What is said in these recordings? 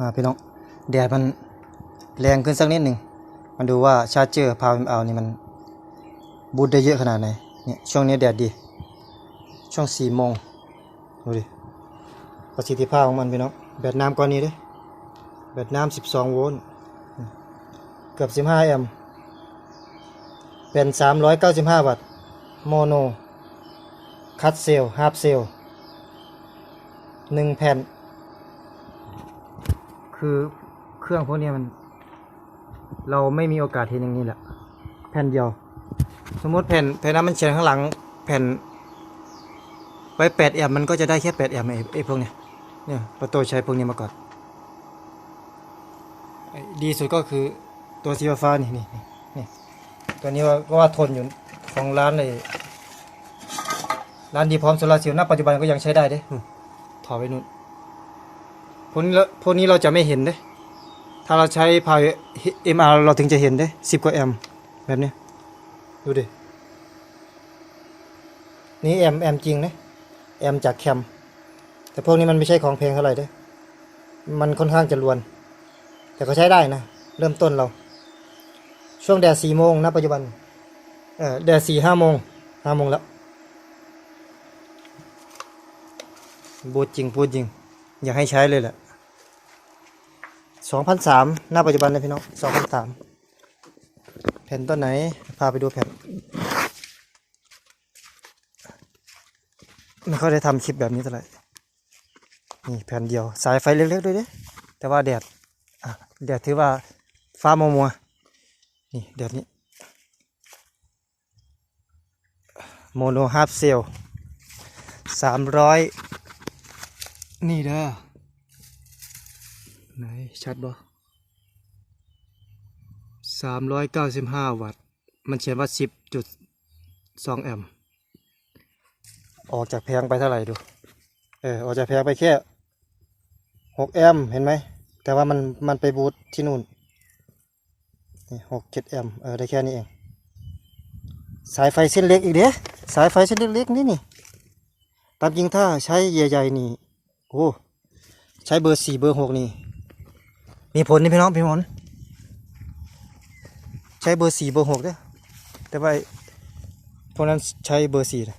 มาพี่น้องแดดมันแรงขึ้นสักนิดหนึ่งมาดูว่าชาร์เจอร์พาวเอานี่มันบูตได้เยอะขนาดไหนเนี่ยช่วงนี้แดดดี ช่วงสี่โมงดูดิประสิทธิภาพของมันพี่น้องแบตน้ำก้อนนี้เด้แบตน้ำสิบสองโวลต์เกือบสิบห้าแอมป์เป็นสามร้อยเก้าสิบห้าวัตต์โมโนคัดเซลฮาร์ปเซลหนึ่งแผ่น คือเครื่องพวกนี้มัน เราไม่มีโอกาสเห็นอย่างนี้แหละ แผ่นเดียว สมมติแผ่นแผ่นนั้นมันเขียนข้างหลัง แผ่นไว้แปดแอมป์มันก็จะได้แค่แปดแอมป์ไอ้พวกเนี้ยเนี่ยเราตัวใช้พวกนี้มาก่อนดีสุดก็คือตัวสีฟ้านี่นี่นี่นี่ตัวนี้ว่าก็ว่าทนอยู่ของร้านเลยร้านดีพร้อมโซลาร์เซลล์ณปัจจุบันก็ยังใช้ได้เด้ถอดไปนู่น พวกนี้เราพวกนี้เราจะไม่เห็นเด้ ถ้าเราใช้พาวเอ็มอาร์เราถึงจะเห็นเด้สิบกว่าแอมป์แบบเนี้ยดูดิ นี่แอมแอมจริงนะแอมจากแคม แต่พวกนี้มันไม่ใช่ของแพงเท่าไหร่เด้ มันค่อนข้างจะรวน แต่ก็ใช้ได้นะ เริ่มต้นเรา ช่วงแดดสี่โมงณปัจจุบัน เออแดดสี่ห้าโมงห้าโมงแล้วบูดจริงพูดจริง อยากให้ใช้เลยแหละสองพันสามหน้าปัจจุบันเลยพี่น้องสองพันสามแผ่นต้นไหน พาไปดูแผ่นไม่ค่อยได้ทำคลิปแบบนี้เท่าไหร่นี่แผ่นเดียว สายไฟเล็กๆด้วยเด้แต่ว่าแดดอะแดดถือว่าฟ้ามัวมัวๆนี่แดดนี้โมโนฮาร์ปเซลสามร้อย นี่เด้อไหนชัดบ่สามร้อยเก้าสิบห้าวัตต์ มันเขียนว่าสิบจุดสองแอมป์ออกจากแพงไปเท่าไหร่ดู เออ ออกจากแพงไปแค่หกแอมป์เห็นไหม แต่ว่ามันมันไปบูตที่นู่นหกเจ็ดแอมป์เออ ได้แค่นี้เอง สายไฟเส้นเล็กอีกเด้สายไฟเส้นเล็กๆนี่นี่ ตามจริงถ้าใช้ใหญ่ๆนี่ โอ้ใช้เบอร์สี่เบอร์หกนี่ มีผลนี่พี่น้องพี่ผลใช้เบอร์สี่เบอร์หกเด้อแต่ว่าไอ้พวกนั้นใช้เบอร์สี่นะ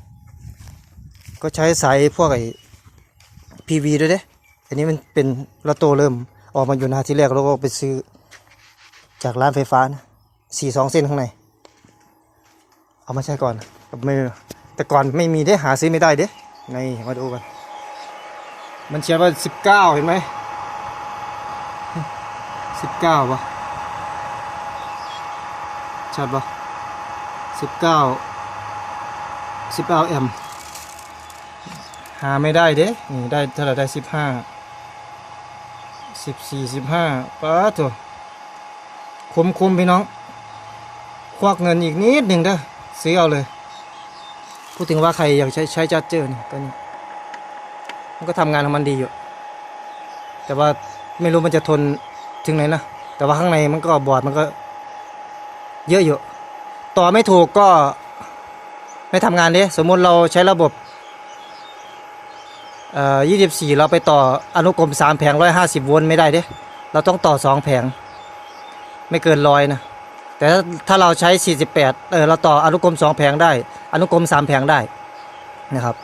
ก็ใช้สายพวกไอ้พีวีด้วยเด้อันนี้มันเป็นละโตเริ่มออกมาอยู่นาที่แรกแล้วก็ไปซื้อจากร้านไฟฟ้านะสี่สองเส้นข้างใน เอามาใช้ก่อนกับมือแต่ก่อนไม่มีได้หาซื้อไม่ได้เด้ในมาดูกัน มันเขียนว่าสิบเก้าเห็นไหมสิบเก้าปะชัดปะสิบเก้าสิบเก้าแอมหาไม่ได้เด้นี่ได้เท่าไหร่ได้สิบห้าสิบสี่สิบห้าป้าตัวคุมคุมพี่น้อง ควักเงินอีกนิดหนึ่งเด้อซื้อเอาเลย พูดถึงว่าใครอยากใช้ใช้จัดเจอนี่ตัวนี้ มันก็ทำงานของมันดีอยู่ แต่ว่าไม่รู้มันจะทนถึงไหนนะ แต่ว่าข้างในมันก็บอดมันก็ เยอะอยู่ ต่อไม่ถูกก็ไม่ทำงานเด้สมมุติเราใช้ระบบเอ่อยี่สิบสี่เราไปต่ออนุกรมสามแผงร้อยห้าสิบโวลต์ไม่ได้เด้เราต้องต่อสองแผง ไม่เกินร้อยนะ แต่ถ้าถ้าเราใช้สี่สิบแปดเออเราต่ออนุกรมสองแผงได้ อนุกรมสามแผงได้นะครับ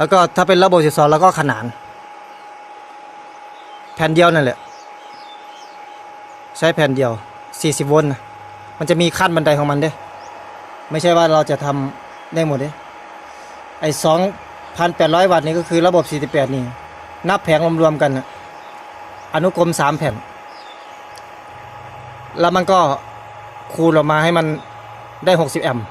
แล้วก็ถ้าเป็นระบบสิบสองแล้วก็ขนาน แผ่นเดียวนั่นแหละ ใช้แผ่นเดียว 40 โวลต์มันจะมีขั้นบันไดของมันเด้ไม่ใช่ว่าเราจะทำได้หมดเด้ไอ้2,800วัตต์นี่ก็คือระบบ 48 นี่ นับแผงรวมๆกันนะอนุกรม3แผ่น แล้วมันก็คูณออกมาให้มันได้ 60 แอมป์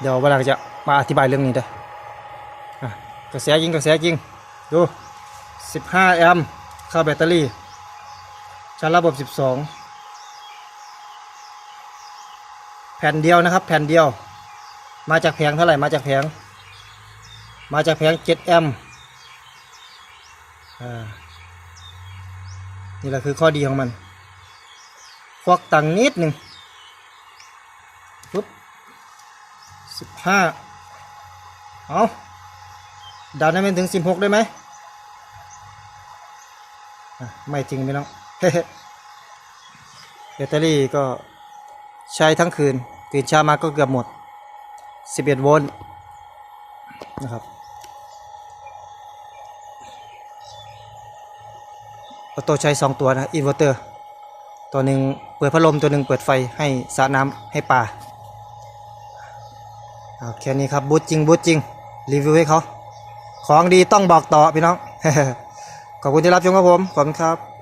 เดี๋ยววันหลังจะ มาอธิบายเรื่องนี้เด้ออะกระแสยิงกระแสยิง ดู 15 แอมป์เข้าแบตเตอรี่ชาร์จระบบ 12 แผ่นเดียวนะครับ แผ่นเดียว มาจากแผงเท่าไหร่มาจากแผง มาจากแผง 7 แอมป์นี่แหละคือข้อดีของมัน ควักตังนิดหนึ่งปุ๊บสิบห้า เอาดันให้มันถึงสิบหกได้ไหมไม่จริงพี่น้องแบตเตอรี่ก็ใช้ทั้งคืนตื่นเช้ามาก็เกือบหมด 11 โวลต์นะครับออโต้ใช้ 2 ตัวนะ อินเวอร์เตอร์ ตัวหนึ่งเปิดพัดลมตัวหนึ่งเปิดไฟให้สระน้ำให้ปลา แค่นี้ครับบูธจริงบูธจริง รีวิวให้เขา ของดีต้องบอกต่อพี่น้อง ขอบคุณที่รับชมครับผม ขอบคุณครับ